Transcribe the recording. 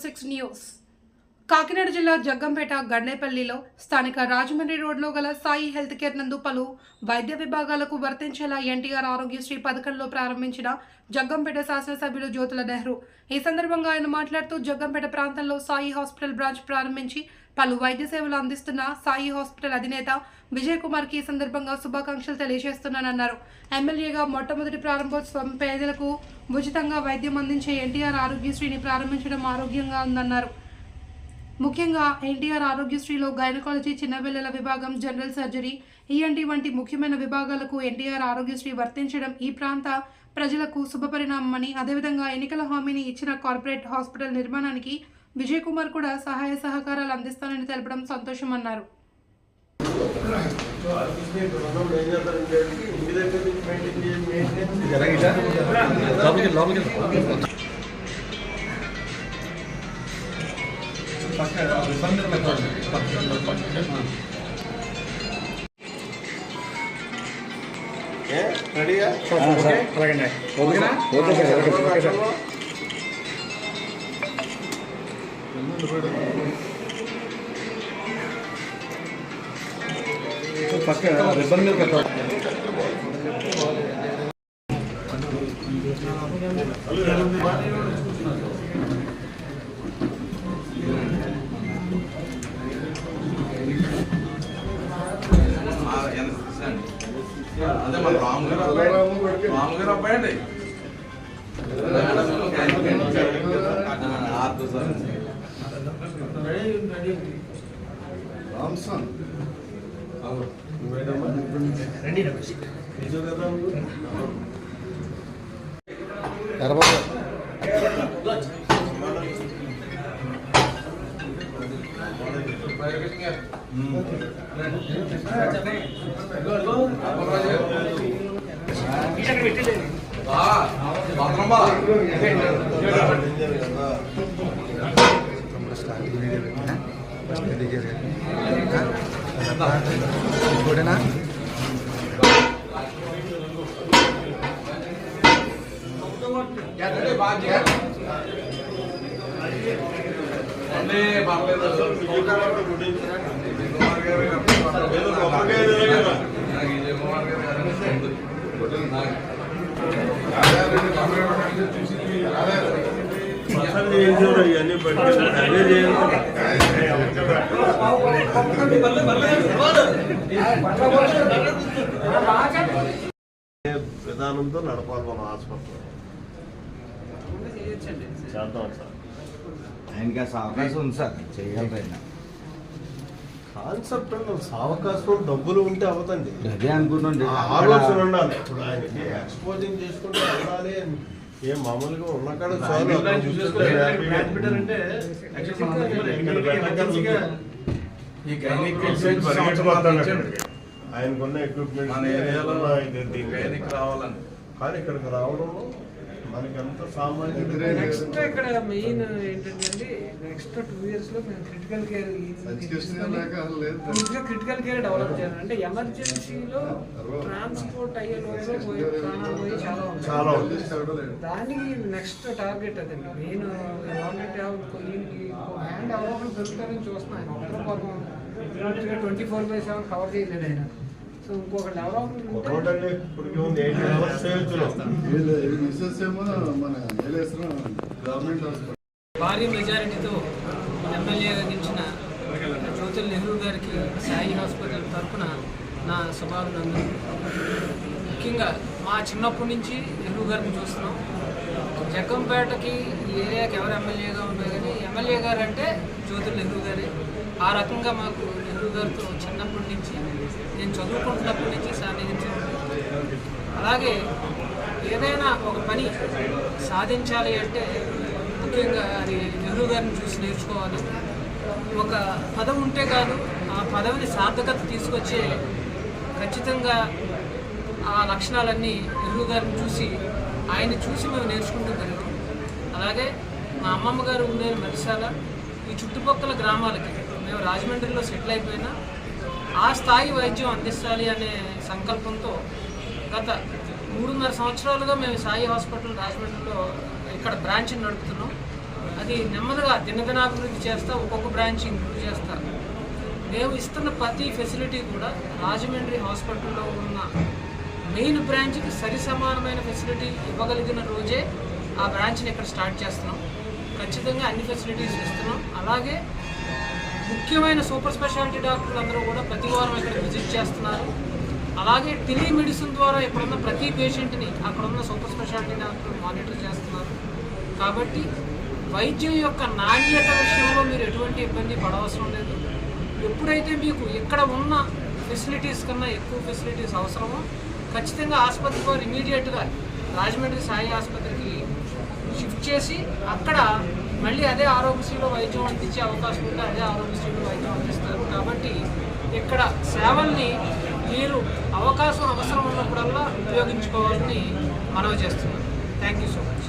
6 News. Kakinada జిల్లా జగ్గంపేట గన్నేపల్లిలో స్థానిక రాజమండ్రి రోడ్లో గల సాయి హెల్త్ కేర్ నందు పలు వైద్య విభాగాలకు వర్తించేలా ఎన్టీఆర్ ఆరోగ్యశ్రీ పథకంలో ప్రారంభించిన జగ్గంపేట శాసనసభ్యులు జ్యోతుల నెహ్రూ. ఈ సందర్భంగా ఆయన మాట్లాడుతూ జగ్గంపేట ప్రాంతంలో సాయి హాస్పిటల్ బ్రాంచ్ ప్రారంభించి పలు వైద్య సేవలు అందిస్తున్న సాయి హాస్పిటల్ అధినేత విజయ్ కుమార్కి ఈ సందర్భంగా శుభాకాంక్షలు తెలియజేస్తున్నానన్నారు. ఎమ్మెల్యేగా మొట్టమొదటి ప్రారంభోత్సవం పేదలకు ఉచితంగా వైద్యం అందించే ఎన్టీఆర్ ఆరోగ్యశ్రీని ప్రారంభించడం ఆరోగ్యంగా ఉందన్నారు. ముఖ్యంగా ఎన్టీఆర్ ఆరోగ్యశ్రీలో గైనకాలజీ చిన్నపిల్లల విభాగం జనరల్ సర్జరీ ఈఎన్టీ వంటి ముఖ్యమైన విభాగాలకు ఎన్టీఆర్ ఆరోగ్యశ్రీ వర్తించడం ఈ ప్రాంత ప్రజలకు శుభపరిణామమని అదేవిధంగా ఎన్నికల హామీని ఇచ్చిన కార్పొరేట్ హాస్పిటల్ నిర్మాణానికి విజయ్ కుమార్ కూడా సహాయ సహకారాలు అందిస్తానని తెలపడం సంతోషమన్నారు. సో లోపలికి లోపలికి ఏ ఓకేనా? ఓకే సార్ ఓకే సార్ పక్క రిబ్బన్ మీద పెట్టాలి అదే మన రాము గారు అబ్బాయి. రాము గారు అబ్బాయి అండి రామ్సన్ ఎర్రబాబు భద్రం బా ఇంకోటేనా అన్నీ పర్లేదు కుమార్ గారు ఏదో కొబ్బరికాయ తినలేదు. నాకు విజయ్ కుమార్ గారు నాకు అసలు చేయించారు ఇవన్నీ విధానంతో నడపాలి మన హాస్పిటల్ చేద్దాం సార్. ఆయనకి అసలు అవకాశం ఉంది సార్ చేయగలరు ఆయన కాన్సెప్ట్ అన్న అవకాశం డబ్బులు ఉంటే అవతండి అదే అనుకుంటుండే ఆ ఆలోచన ఉండాలి. ఇప్పుడు ఆయనకి ఎక్స్పోజింగ్ చేసుకుంటే వెళ్ళాలి అని ఏం మామూలుగా ఉన్న కాడ. ఆయనకున్న ఎక్విప్మెంట్ మన ఏరియాలో దీనికి రావాలని. కానీ ఇక్కడికి రావడం మనకి ఎంత సామాన్య నెక్స్ట్ ఇక్కడ మెయిన్ ఏంటంటే నెక్స్ట్ టూ ఇయర్స్లో మేము critical care critical care develop చేయాలి. అంటే ఎమర్జెన్సీలో ట్రాన్స్పోర్ట్ అయ్యే లోపల పోయి ప్రాణాలు పోయి చాలా ఉంటాయి. దానికి నెక్స్ట్ టార్గెట్ అదండి. మెయిన్ గవర్నమెంట్ హ్యాండ్ అవైలబుల్ దొరుకుతారని చూస్తున్నాను twenty four by seven cover చేయలేదు ఆయన. సో ఎవరో భారీ మెజారిటీతో ఎమ్మెల్యేగా గెలిచిన జ్యోతుల్ నెహ్రూ గారికి సాయి హాస్పిటల్ తరఫున నా శుభాభినందనలు. ముఖ్యంగా మా చిన్నప్పటి నుంచి నెహ్రూ గారిని చూస్తున్నాం. జగ్గంపేటకి ఈ ఏరియాకి ఎవరు ఎమ్మెల్యేగా ఉన్నా కానీ ఎమ్మెల్యే గారు అంటే జ్యోతుల్ నెహ్రూ గారే. ఆ రకంగా మాకు గారితో చిన్నప్పటి నుంచి నేను చదువుకుంటున్నప్పటి నుంచి సాధించాను. అలాగే ఏదైనా ఒక పని సాధించాలి అంటే ముఖ్యంగా అది నెహ్రూ గారిని చూసి నేర్చుకోవాలి. ఒక పదవి ఉంటే కాదు ఆ పదవిని సార్థకత తీసుకొచ్చే ఖచ్చితంగా ఆ లక్షణాలన్నీ నెహ్రూ గారిని చూసి ఆయన్ని చూసి మేము నేర్చుకుంటూ పెరిగాం. అలాగే మా అమ్మమ్మ గారు ఉండేది మరిసాల ఈ చుట్టుపక్కల గ్రామాలకి మేము రాజమండ్రిలో సెటిల్ అయిపోయినా ఆ స్థాయి వైద్యం అందించాలి అనే సంకల్పంతో గత మూడున్నర సంవత్సరాలుగా మేము సాయి హాస్పిటల్ రాజమండ్రిలో ఇక్కడ బ్రాంచ్ని నడుపుతున్నాం. అది నెమ్మదిగా దినదినాభివృద్ధి చేస్తా ఒక్కొక్క బ్రాంచ్ ఇంప్రూవ్ చేస్తా. మేము ఇస్తున్న ప్రతి ఫెసిలిటీ కూడా రాజమండ్రి హాస్పిటల్లో ఉన్న మెయిన్ బ్రాంచ్కి సరి సమానమైన ఫెసిలిటీ ఇవ్వగలిగిన రోజే ఆ బ్రాంచ్ని ఇక్కడ స్టార్ట్ చేస్తున్నాం. ఖచ్చితంగా అన్ని ఫెసిలిటీస్ ఇస్తున్నాం. అలాగే ముఖ్యమైన సూపర్ స్పెషాలిటీ డాక్టర్లు అందరూ కూడా ప్రతి వారం ఇక్కడ విజిట్ చేస్తున్నారు. అలాగే టెలిమెడిసిన్ ద్వారా ఇక్కడున్న ప్రతి పేషెంట్ని అక్కడున్న సూపర్ స్పెషాలిటీ డాక్టర్లు మానిటర్ చేస్తున్నారు. కాబట్టి వైద్యం యొక్క నాణ్యత విషయంలో మీరు ఎటువంటి ఇబ్బంది పడవసరం లేదు. ఎప్పుడైతే మీకు ఇక్కడ ఉన్న ఫెసిలిటీస్ కన్నా ఎక్కువ ఫెసిలిటీస్ అవసరమో ఖచ్చితంగా ఆసుపత్రి వారు ఇమీడియట్గా రాజమండ్రి సాయి ఆసుపత్రికి షిఫ్ట్ చేసి అక్కడ మళ్ళీ అదే ఆరోగ్యశ్రీలో వైద్యం అందించే అవకాశం ఉంటే అదే ఆరోగ్యశ్రీలో వైద్యం అందిస్తారు. కాబట్టి ఇక్కడ సేవల్ని మీరు అవకాశం అవసరం ఉన్నప్పుడల్లా ఉపయోగించుకోవాలని మనవి చేస్తున్నాను. Thank you so much